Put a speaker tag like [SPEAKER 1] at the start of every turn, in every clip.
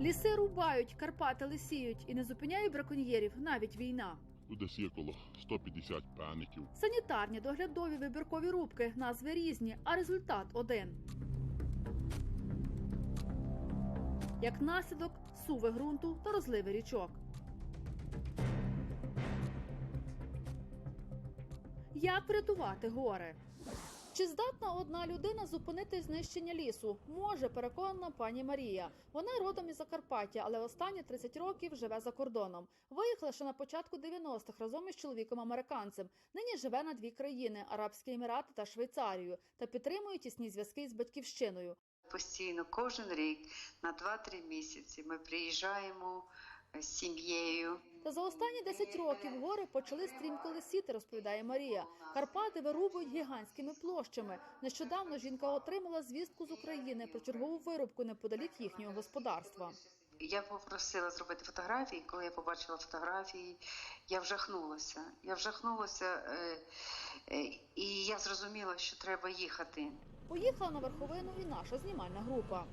[SPEAKER 1] Ліси рубають, Карпати лисіють і не зупиняє браконьєрів навіть війна.
[SPEAKER 2] Десь є коло 150 певників.
[SPEAKER 1] Санітарні, доглядові, вибіркові рубки, назви різні, а результат один. Як наслідок суви ґрунту та розливи річок. Як врятувати гори? Чи здатна одна людина зупинити знищення лісу? Може, переконана пані Марія. Вона родом із Закарпаття, але останні 30 років живе за кордоном. Виїхала ще на початку 90-х разом із чоловіком американцем. Нині живе на дві країни Арабські Емірати та Швейцарію та підтримує тісні зв'язки із батьківщиною.
[SPEAKER 3] Постійно кожен рік на 2-3 місяці ми приїжджаємо е, з сім'єю.
[SPEAKER 1] Та за останні 10 років гори почали стрімко лисіти, розповідає Марія. Карпати вирубують гігантськими площами. Нещодавно жінка отримала звістку з України про чергову вирубку неподалік їхнього господарства.
[SPEAKER 3] Я попросила зробити фотографії. Коли я побачила фотографії, я вжахнулася. Я вжахнулася, е, е, і я зрозуміла, що треба їхати.
[SPEAKER 1] Поїхала на верховину і наша знімальна група.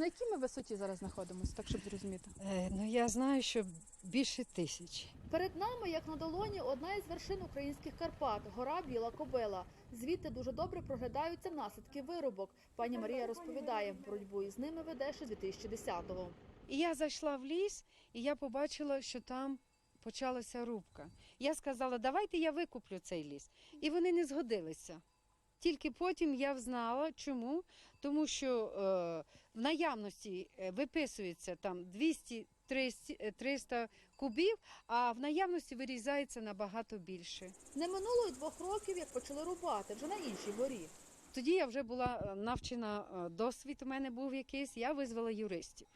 [SPEAKER 4] На якій ми висоті зараз знаходимося, так щоб зрозуміти?
[SPEAKER 5] Е, Ну я знаю, що більше тисячі.
[SPEAKER 1] Перед нами, як на долоні, одна із вершин українських Карпат гора Біла Кобила. Звідти дуже добре проглядаються наслідки вирубок. Пані Марія розповідає, боротьбу із ними веде ще з 2010-го.
[SPEAKER 5] І я зайшла в ліс, і я побачила, що там почалася рубка. Я сказала, давайте я викуплю цей ліс. І вони не згодилися. Тільки потім я взнала, чому. Тому що е, в наявності е, виписується там 200 300 е, 300 кубів, а в наявності вирізається набагато більше.
[SPEAKER 1] Не минуло й двох років, як почали рубати вже на іншій горі.
[SPEAKER 5] Тоді я вже була е, навчена, досвід у мене був якийсь, я визвала юристів.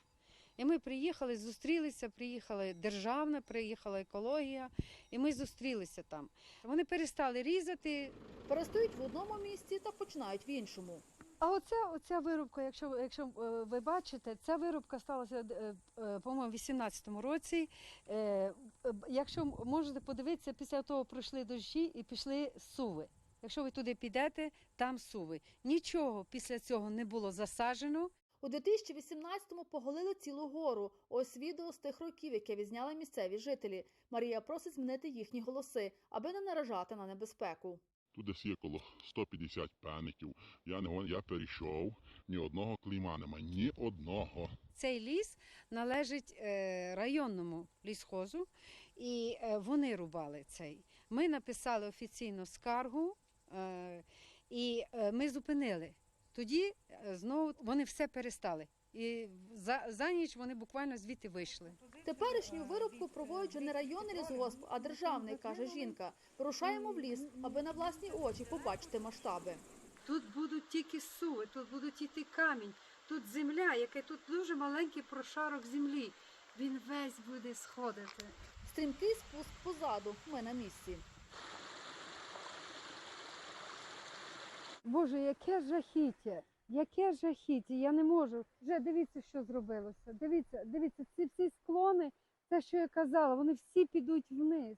[SPEAKER 5] І ми приїхали, зустрілися, приїхала державна, приїхала екологія, і ми зустрілися там. Вони перестали різати.
[SPEAKER 1] Перестають в одному місці та починають в іншому.
[SPEAKER 5] А оця, оця вирубка, якщо, якщо е, ви бачите, ця вирубка сталася, е, е, по-моєму, в 18-му році. Якщо можете подивитися, після того пройшли дощі і пішли суви. Якщо ви туди підете, там суви. Нічого після цього не було засаджено.
[SPEAKER 1] У 2018-му поголили цілу гору. Ось відео з тих років, яке відзняли місцеві жителі. Марія просить змінити їхні голоси, аби не наражати на небезпеку.
[SPEAKER 2] Тут десь є коло 150 певників. Я не гон- я перейшов, ні одного клейма нема, ні одного.
[SPEAKER 5] Цей ліс належить е, районному лісхозу, і е, вони рубали цей. Ми написали офіційно скаргу, е, і ми зупинили. Тоді знову вони все перестали. І за, за ніч вони буквально звідти вийшли.
[SPEAKER 1] Теперішню вирубку проводять вже не районний лісгосп, а державний, каже жінка. Вирушаємо в ліс, аби на власні очі побачити масштаби.
[SPEAKER 5] Тут будуть тільки суви, тут будуть іти камінь, тут земля, яке тут дуже маленький прошарок землі. Він весь буде сходити.
[SPEAKER 1] Стрімкий спуск позаду. Ми на місці.
[SPEAKER 5] Боже, яке жахіття! Яке жахіття! Я не можу. Вже дивіться, що зробилося. Дивіться, дивіться, ці всі склони, те, що я казала, вони всі підуть вниз.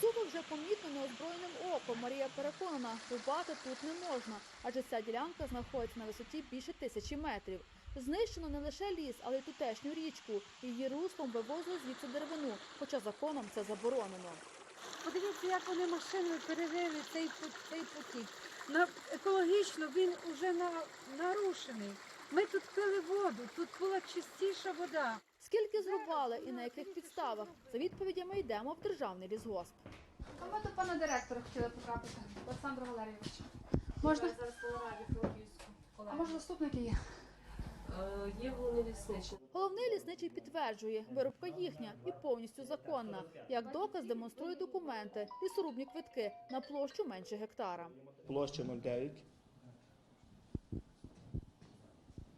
[SPEAKER 1] Суви вже помітно неозброєним оком. Марія переконана, рубати тут не можна, адже ця ділянка знаходиться на висоті більше тисячі метрів. Знищено не лише ліс, але й тутешню річку. Її руслом вивозили звідси деревину, хоча законом це заборонено.
[SPEAKER 5] Подивіться, як вони машиною перерили цей, цей потік. На, екологічно він вже на, нарушений. Ми тут пили воду, тут була чистіша вода.
[SPEAKER 1] Скільки зрубали і на яких підставах? За відповідями йдемо в державний лісгосп.
[SPEAKER 4] А ми до пана директора хотіли потрапити, Олександра Валерійовича. Можна?
[SPEAKER 6] зараз по Франківську.
[SPEAKER 4] А може заступники є?
[SPEAKER 6] Е, Є головний лісничий.
[SPEAKER 1] Головний лісничий підтверджує, вирубка їхня і повністю законна. Як доказ демонструє документи, лісорубні квитки на площу менше гектара.
[SPEAKER 7] площа 0,9.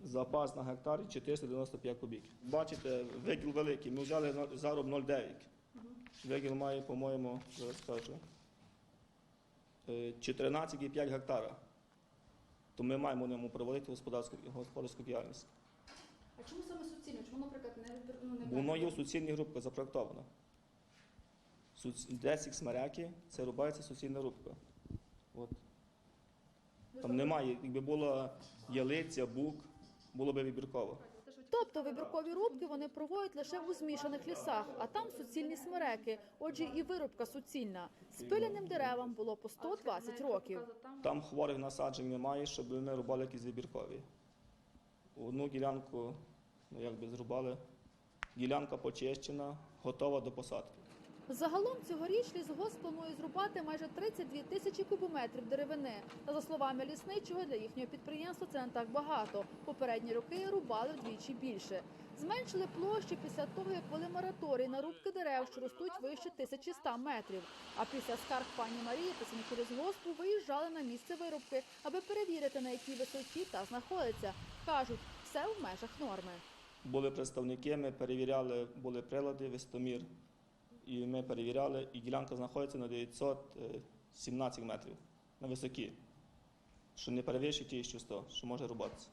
[SPEAKER 7] Запас на гектарі 495 кубів. Бачите, виділ великий. Ми взяли зароб 0,9. Виділ має, по-моєму, зараз скажу, е, 14,5 гектара. То ми маємо ньому проводити господарську, господарську діяльність.
[SPEAKER 4] А чому саме суцільне? Чому, наприклад, не, ну, не
[SPEAKER 7] Воно є в суцільній групі запроектовано. 10 смаряки це рубається суцільна рубка. От. Там немає, якби була ялиця, бук, було б вибірково.
[SPEAKER 1] Тобто вибіркові рубки вони проводять лише у змішаних лісах, а там суцільні смереки. Отже, і вирубка суцільна. Спиляним деревам було по 120 років.
[SPEAKER 7] Там хворих насаджень немає, щоб вони рубали якісь вибіркові. Одну ділянку, ну якби зрубали. Ділянка почищена, готова до посадки.
[SPEAKER 1] Загалом цьогоріч лісгосп планує зрубати майже 32 тисячі кубометрів деревини. Та за словами лісничого, для їхнього підприємства це не так багато. Попередні роки рубали вдвічі більше. Зменшили площу після того, як ввели мораторій на рубки дерев, що ростуть вище 1100 метрів. А після скарг пані Марії працівники лісгоспу виїжджали на місце вирубки, аби перевірити, на якій висоті та знаходиться. Кажуть, все в межах норми.
[SPEAKER 7] Були представники, ми перевіряли, були прилади, вистомір. І ми перевіряли, і ділянка знаходиться на 917 метрів на високі, що не перевищує 1100, що може рубатися.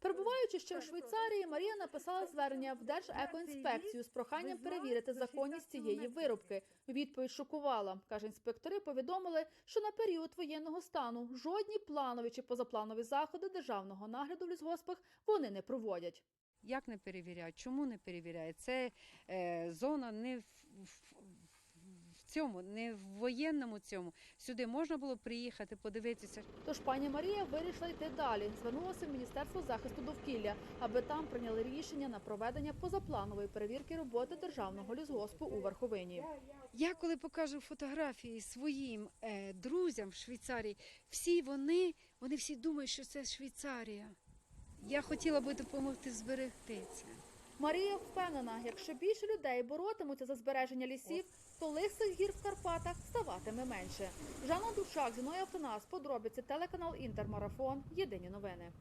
[SPEAKER 1] Перебуваючи ще в Швейцарії, Марія написала звернення в Держекоінспекцію з проханням перевірити законність цієї вирубки. Відповідь шокувала. каже, інспектори повідомили, що на період воєнного стану жодні планові чи позапланові заходи державного нагляду в лісгоспах вони не проводять.
[SPEAKER 5] Як не перевіряють? Чому не перевіряють? Це е, зона не в, в, в цьому, не в воєнному цьому. Сюди можна було приїхати, подивитися.
[SPEAKER 1] Тож пані Марія вирішила йти далі. Звернулася в Міністерство захисту довкілля, аби там прийняли рішення на проведення позапланової перевірки роботи державного лісгоспу у Верховині.
[SPEAKER 5] Я коли покажу фотографії своїм е, друзям в Швейцарії, всі вони, вони всі думають, що це Швейцарія. Я хотіла би допомогти зберегти це.
[SPEAKER 1] Марія впевнена, якщо більше людей боротимуться за збереження лісів, то лисих гір в Карпатах ставатиме менше. Жанна Душак, Зіною Автонас, подробиці телеканал Інтермарафон. Єдині новини.